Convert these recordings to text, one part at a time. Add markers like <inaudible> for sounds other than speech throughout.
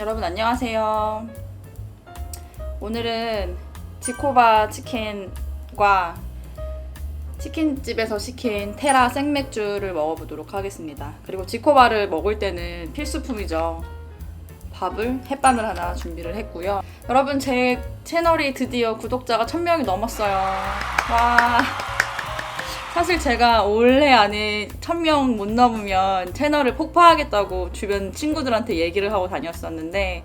여러분 안녕하세요. 오늘은 지코바 치킨과 치킨집에서 시킨 테라 생맥주를 먹어보도록 하겠습니다. 그리고 지코바를 먹을 때는 필수품이죠. 밥을 햇반을 하나 준비를 했고요. 여러분 제 채널이 드디어 구독자가 1000명이 넘었어요. 와. 사실 제가 올해 안에 1000명 못 넘으면 채널을 폭파하겠다고 주변 친구들한테 얘기를 하고 다녔었는데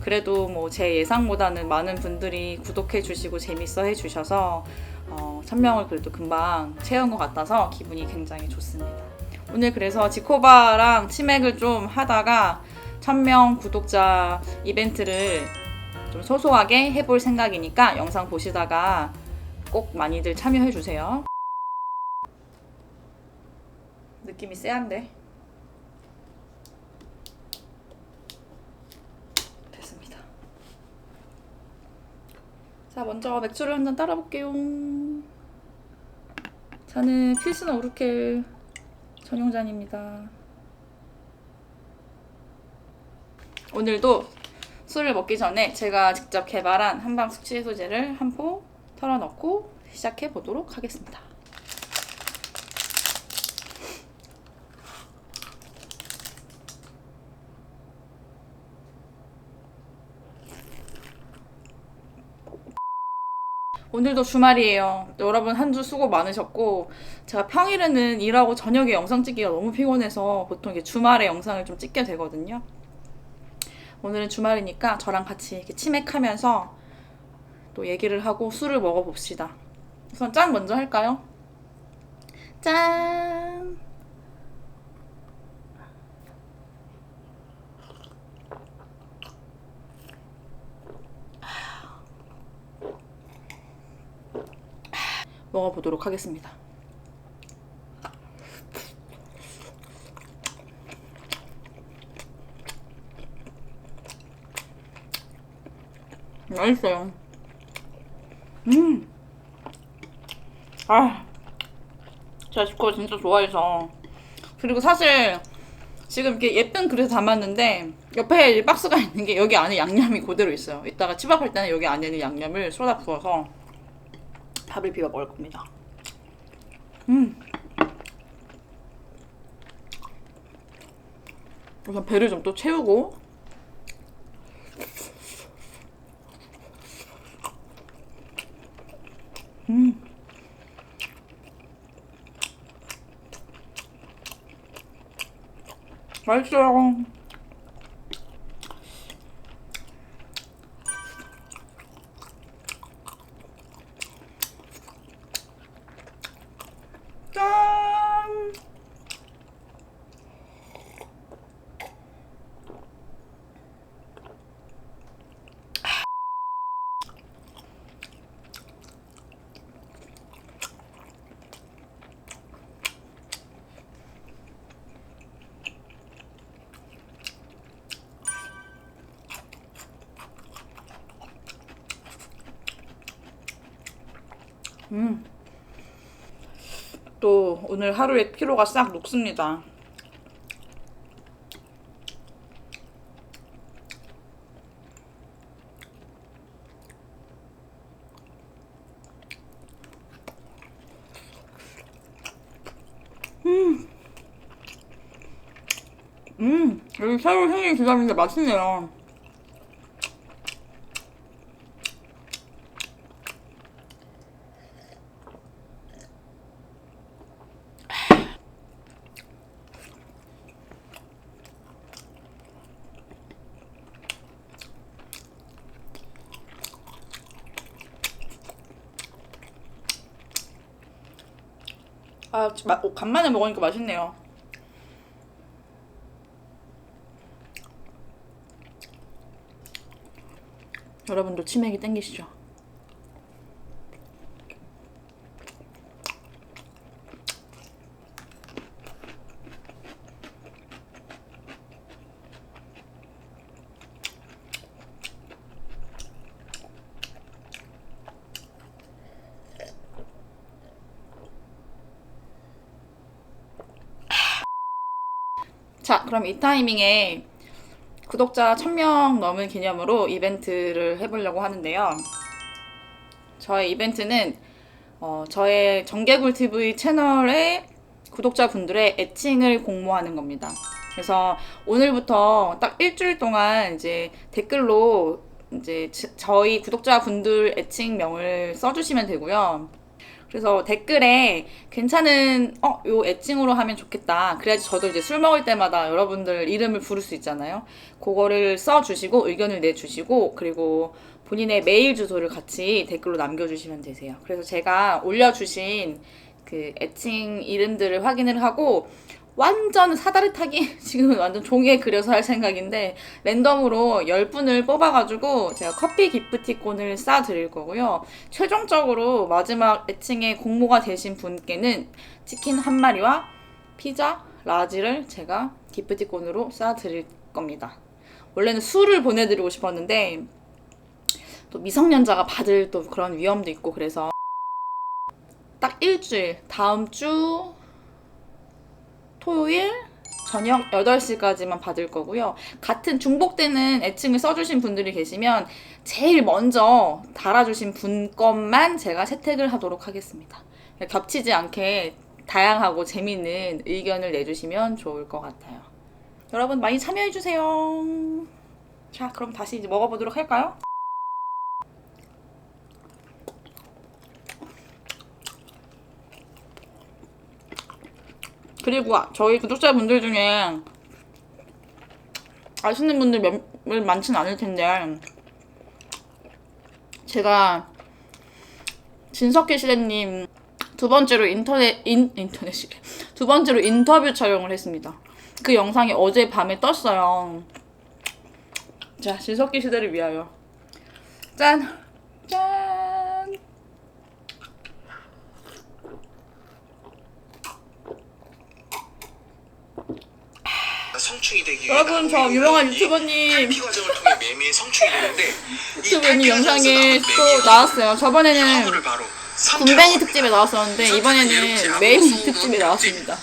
그래도 뭐 제 예상보다는 많은 분들이 구독해 주시고 재밌어 해 주셔서 어, 1000명을 그래도 금방 채운 것 같아서 기분이 굉장히 좋습니다. 오늘 그래서 지코바랑 치맥을 좀 하다가 1000명 구독자 이벤트를 좀 소소하게 해볼 생각이니까 영상 보시다가 꼭 많이들 참여해 주세요. 느낌이 쎄한데 됐습니다. 자 먼저 맥주를 한 잔 따라 볼게요. 저는 필스너 우르켈 전용잔입니다. 오늘도 술을 먹기 전에 제가 직접 개발한 한방 숙취 해소제를 한 포 털어 넣고 시작해 보도록 하겠습니다. 오늘도 주말이에요. 여러분 한 주 수고 많으셨고 제가 평일에는 일하고 저녁에 영상 찍기가 너무 피곤해서 보통 이게 주말에 영상을 좀 찍게 되거든요. 오늘은 주말이니까 저랑 같이 이렇게 치맥하면서 또 얘기를 하고 술을 먹어봅시다. 우선 짠 먼저 할까요? 짠! 먹어보도록 하겠습니다. 맛있어요. 음. 아. 제가 지코 진짜 좋아해서. 그리고 사실 지금 이렇게 예쁜 그릇에 담았는데 옆에 이 박스가 <laughs> 있는 게 여기 안에 양념이 그대로 있어요. 이따가 치밥할 때는 여기 안에 있는 양념을 쏟아 부어서 밥을 비벼 먹을 겁니다. 음. 우선 배를 좀 또 채우고 음. 맛있어요. 음. 또 오늘 하루의 피로가 싹 녹습니다. 음, 음, 여기 새로 생긴 기다리는데 맛있네요. 아, 간만에 먹으니까 맛있네요. 여러분도 치맥이 땡기시죠? 자, 그럼 이 타이밍에 구독자 1000명 넘은 기념으로 이벤트를 해보려고 하는데요. 저의 이벤트는 어, 저의 정개굴 TV 채널의 구독자분들의 애칭을 공모하는 겁니다. 그래서 오늘부터 딱 일주일 동안 이제 댓글로 이제 지- 저희 구독자분들 애칭명을 써주시면 되고요. 그래서 댓글에 괜찮은 어 요 애칭으로 하면 좋겠다. 그래야지 저도 이제 술 먹을 때마다 여러분들 이름을 부를 수 있잖아요. 그거를 써주시고 의견을 내주시고 그리고 본인의 메일 주소를 같이 댓글로 남겨주시면 되세요. 그래서 제가 올려주신 그 애칭 이름들을 확인을 하고 완전 사다리타기 <laughs> 지금은 완전 종이에 그려서 할 생각인데 랜덤으로 10분을 뽑아가지고 제가 커피 기프티콘을 싸드릴 거고요. 최종적으로 마지막 애칭에 공모가 되신 분께는 치킨 한 마리와 피자 라지를 제가 기프티콘으로 싸드릴 겁니다. 원래는 술을 보내드리고 싶었는데 또 미성년자가 받을 또 그런 위험도 있고 그래서 딱 일주일 다음 주 토요일 저녁 8시까지만 받을 거고요. 같은 중복되는 애칭을 써주신 분들이 계시면 제일 먼저 달아주신 분 것만 제가 채택을 하도록 하겠습니다. 겹치지 않게 다양하고 재밌는 의견을 내주시면 좋을 것 같아요. 여러분 많이 참여해주세요. 자, 그럼 다시 이제 먹어보도록 할까요? 그리고 아- 저희 구독자분들 중에 아시는 분들 몇, 몇 많진 않을 텐데 제가 진석희 시대님 두 번째로 인터넷 인 인터넷이래 두 번째로 인터뷰 촬영을 했습니다. 그 영상이 어제 밤에 떴어요. 자 진석희 시대를 위하여 짠 짠. 성충이 되기 여러분 저 유명한 유튜버님 피 과정을 통해 매미의 성충이 되는데 유튜브님 영상에 또 나왔어요. 저번에는 를 바로 군뱅이 특집에 나왔었는데 이번에는 메인 특집에 나왔습니다.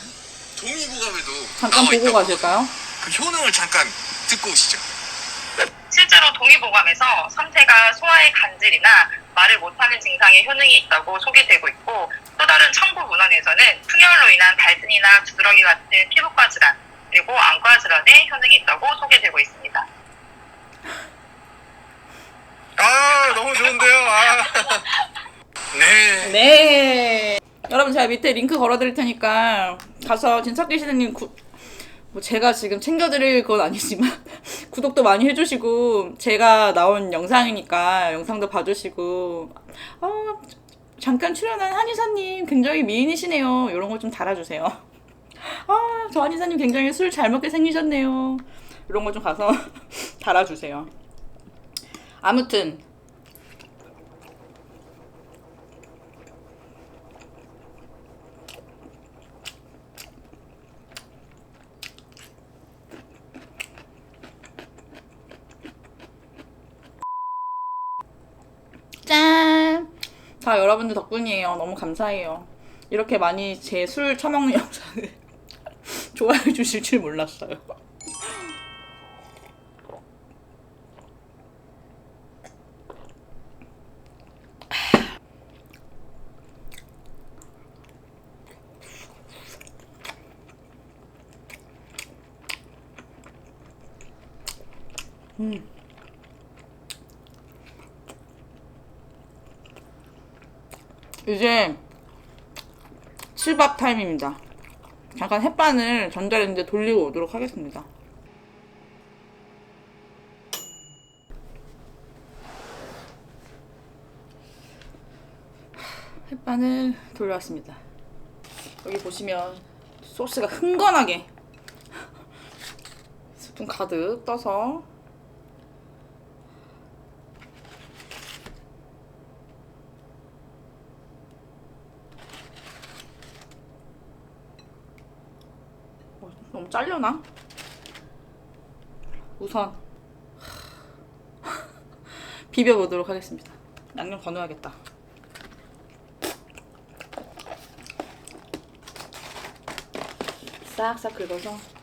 동의보감에도 잠깐 나와 보고 있다고. 가실까요? 그 효능을 잠깐 듣고 오시죠. 실제로 동의보감에서 섬세가 소화의 간질이나 말을 못하는 증상의 효능이 있다고 소개되고 있고 또 다른 첨부 문헌에서는 풍열로 인한 발진이나 두드러기 같은 피부과 질환 그리고 안과 질환에 효능이 있다고 소개되고 있습니다. 아 너무 좋은데요. 아. <laughs> 네. 네. 여러분 제가 밑에 링크 걸어드릴 테니까 가서 진석기 시대님 구, 뭐 제가 지금 챙겨드릴 건 아니지만 <laughs> 구독도 많이 해주시고 제가 나온 영상이니까 영상도 봐주시고 아 잠깐 출연한 한의사님 굉장히 미인이시네요. 이런 거 좀 달아주세요. 아 저 한의사님 굉장히 술 잘 먹게 생기셨네요. 이런 거 좀 가서 <laughs> 달아주세요. 아무튼 짠! 다 여러분들 덕분이에요. 너무 감사해요. 이렇게 많이 제 술 처먹는 <laughs> 영상을 좋아해 주실 줄 몰랐어요. 이제 칠밥 타임입니다. 잠깐 햇반을 전자레인지에 돌리고 오도록 하겠습니다. 햇반을 돌려왔습니다. 여기 보시면 소스가 흥건하게 스푼 가득 떠서 잘려나? 우선 <laughs> 비벼보도록 하겠습니다. 양념 더 넣어야겠다. 싹싹 긁어서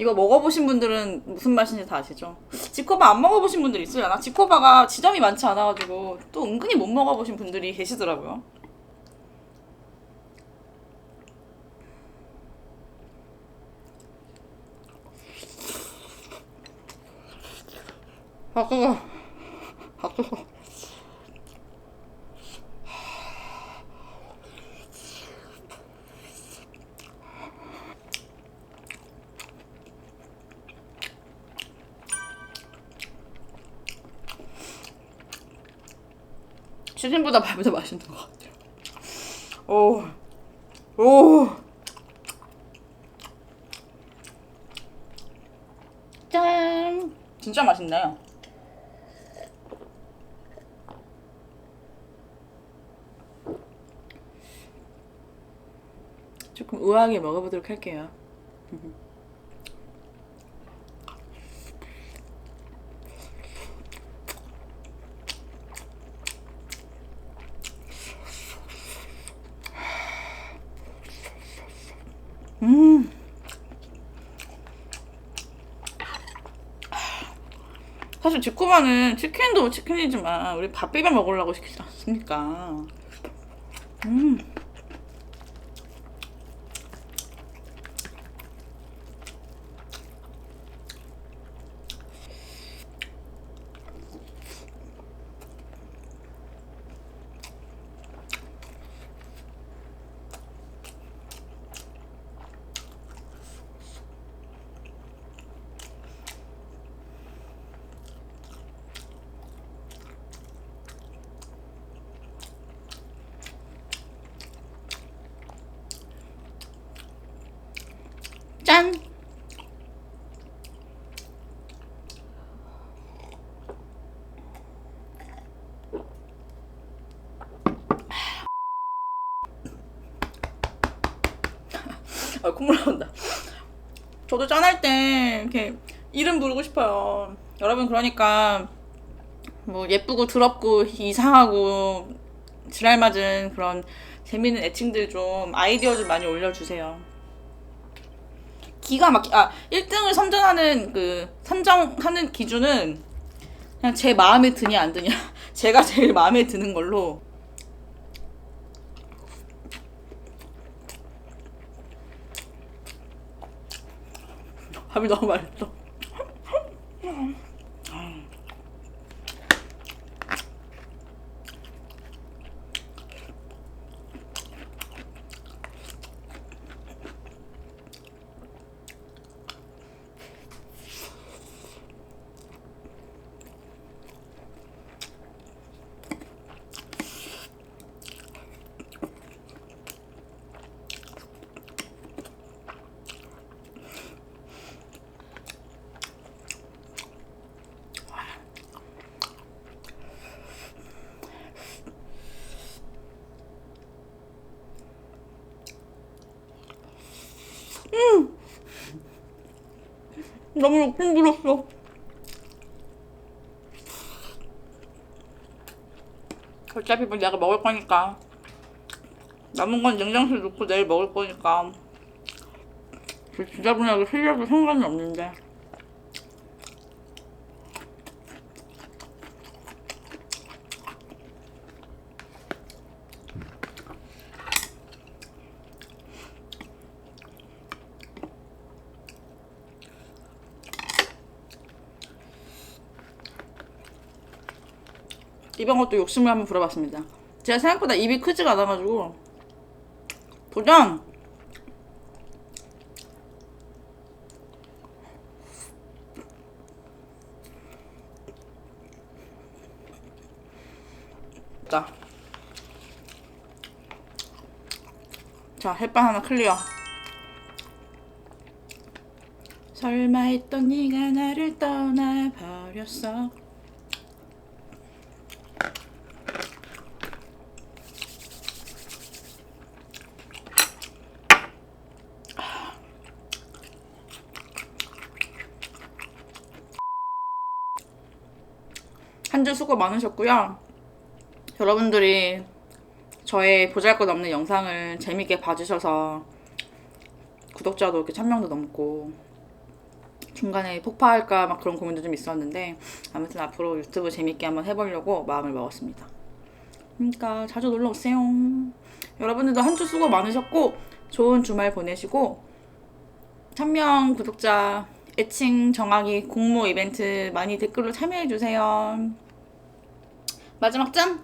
이거 먹어보신 분들은 무슨 맛인지 다 아시죠? 지코바 안 먹어보신 분들 있으려나? 지코바가 지점이 많지 않아가지고 또 은근히 못 먹어보신 분들이 계시더라고요. 아, 그거. 아, 그거. 치킨보다 밥이 더 맛있는 것 같아요. 오, 오. 짠! 진짜 맛있네요. 조금 우아하게 먹어보도록 할게요. <laughs> 사실 지코바는 치킨도 치킨이지만 우리 밥 비벼 먹으려고 시키지 않습니까? 음. 짠! 아, 콧물 나온다. 저도 짠할 때 이렇게 이름 부르고 싶어요. 여러분 그러니까 뭐 예쁘고 더럽고 이상하고 지랄 맞은 그런 재밌는 애칭들 좀 아이디어 좀 많이 올려주세요. 기가 막히 아 1등을 선정하는 그 선정하는 기준은 그냥 제 마음에 드냐 안 드냐 <laughs> 제가 제일 마음에 드는 걸로 밥이 너무 맛있어 <laughs> 너무 욕심 들었어. 어차피 뭐 내가 먹을 거니까. 남은 건 냉장실에 넣고 내일 먹을 거니까. 그 지저분하게 흘려도 상관이 없는데 이번 것도 욕심을 한번 부려봤습니다. 제가 생각보다 입이 크지가 않아가지고 도전! 자, 자 햇반 하나 클리어. 설마 했던 네가 나를 떠나버렸어. 한 주 수고 많으셨고요. 여러분들이 저의 보잘것없는 영상을 재밌게 봐주셔서 구독자도 이렇게 천 명도 넘고 중간에 폭파할까 막 그런 고민도 좀 있었는데 아무튼 앞으로 유튜브 재밌게 한번 해보려고 마음을 먹었습니다. 그러니까 자주 놀러 오세요. 여러분들도 한 주 수고 많으셨고 좋은 주말 보내시고 1000명 구독자 애칭 정하기 공모 이벤트 많이 댓글로 참여해주세요. 마지막 짠!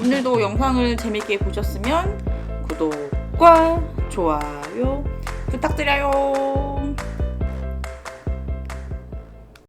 오늘도 영상을 재밌게 보셨으면 구독과 좋아요 부탁드려요.